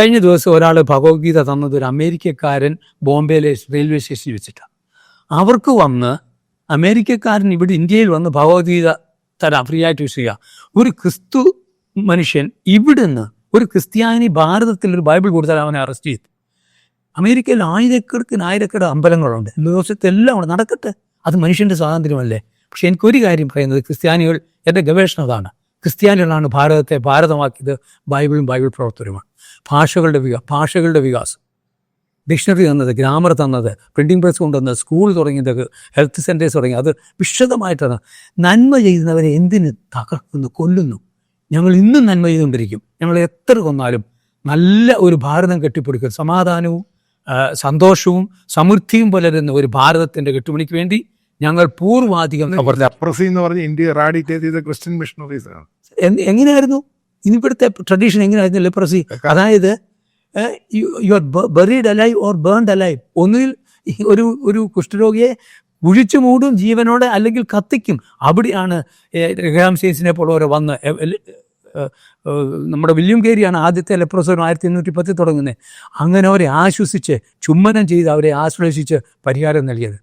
കഴിഞ്ഞ ദിവസം ഒരാൾ ഭഗവത്ഗീത തന്നത് ഒരു അമേരിക്കക്കാരൻ ബോംബെയിലെ റെയിൽവേ സ്റ്റേഷനിൽ വെച്ചിട്ടാണ് അവർക്ക് വന്ന് അമേരിക്കക്കാരൻ ഇവിടെ ഇന്ത്യയിൽ വന്ന് ഭഗവത്ഗീത തരാം ഫ്രീ ആയിട്ട് യൂസ് ചെയ്യുക ഒരു ക്രിസ്തു മനുഷ്യൻ ഇവിടുന്ന് ഒരു ക്രിസ്ത്യാനി ഭാരതത്തിൽ ഒരു ബൈബിൾ കൊടുത്താൽ അവനെ അറസ്റ്റ് ചെയ്തു. അമേരിക്കയിൽ ആയിരക്കണക്കിന് ആയിരക്കണക്കിന് അമ്പലങ്ങളുണ്ട്. ദിവസത്തെ എല്ലാം ഉണ്ട് നടക്കട്ടെ. അത് മനുഷ്യന്റെ സ്വാതന്ത്ര്യമല്ലേ? പക്ഷെ എനിക്കൊരു കാര്യം പറയുന്നത് ക്രിസ്ത്യാനികൾ എന്റെ ഗവേഷണം അതാണ്. ക്രിസ്ത്യാനികളാണ് ഭാരതത്തെ ഭാരതമാക്കിയത് ബൈബിളും ബൈബിൾ പ്രവർത്തനവുമാണ് ഭാഷകളുടെ വികാ ഭാഷകളുടെ വികാസം. ഡിക്ഷണറി തന്നത് ഗ്രാമർ തന്നത് പ്രിന്റിംഗ് പ്രസ് കൊണ്ടുവന്നത് സ്കൂൾ തുടങ്ങിയത് ഹെൽത്ത് സെന്റേഴ്സ് തുടങ്ങി അത് വിശദമായിട്ടാണ്. നന്മ ചെയ്യുന്നവരെ എന്തിന് തകർക്കുന്നു കൊല്ലുന്നു? ഞങ്ങൾ ഇന്നും നന്മ ചെയ്തുകൊണ്ടിരിക്കും. ഞങ്ങൾ എത്ര കൊന്നാലും നല്ല ഒരു ഭാരതം കെട്ടിപ്പിടിക്കും. സമാധാനവും സന്തോഷവും സമൃദ്ധിയും പുലരുന്ന ഒരു ഭാരതത്തിന്റെ കെട്ടുപണിക്ക് വേണ്ടി ഞങ്ങൾ പൂർവാധികം എന്ന് പറഞ്ഞ ഇന്ത്യ റാഡിറ്റേറ്റ് ചെയ്ത ക്രിസ്ത്യൻ മിഷണറീസ് എങ്ങനെയായിരുന്നു? ഇന്നിപ്പോഴത്തെ ട്രഡീഷൻ എങ്ങനെയായിരുന്നു ലെപ്രസി അതായത് you are buried alive or burned alive ഒന്നിൽ ഒരു ഒരു കുഷ്ഠരോഗിയെ കുഴിച്ചു മൂടും ജീവനോടെ അല്ലെങ്കിൽ കത്തിക്കും. അവിടെയാണ് രഘാം പോലെ വന്ന് നമ്മുടെ വില്യം കേരിയാണ് ആദ്യത്തെ ലെപ്രസോൻ ആയിരത്തി എണ്ണൂറ്റി പത്തിൽ തുടങ്ങുന്നത്. അങ്ങനെ അവരെ ആശ്വസിച്ച് ചുമ്മനം ചെയ്ത് അവരെ ആശ്ലേഷിച്ച് പരിഹാരം നൽകിയത്.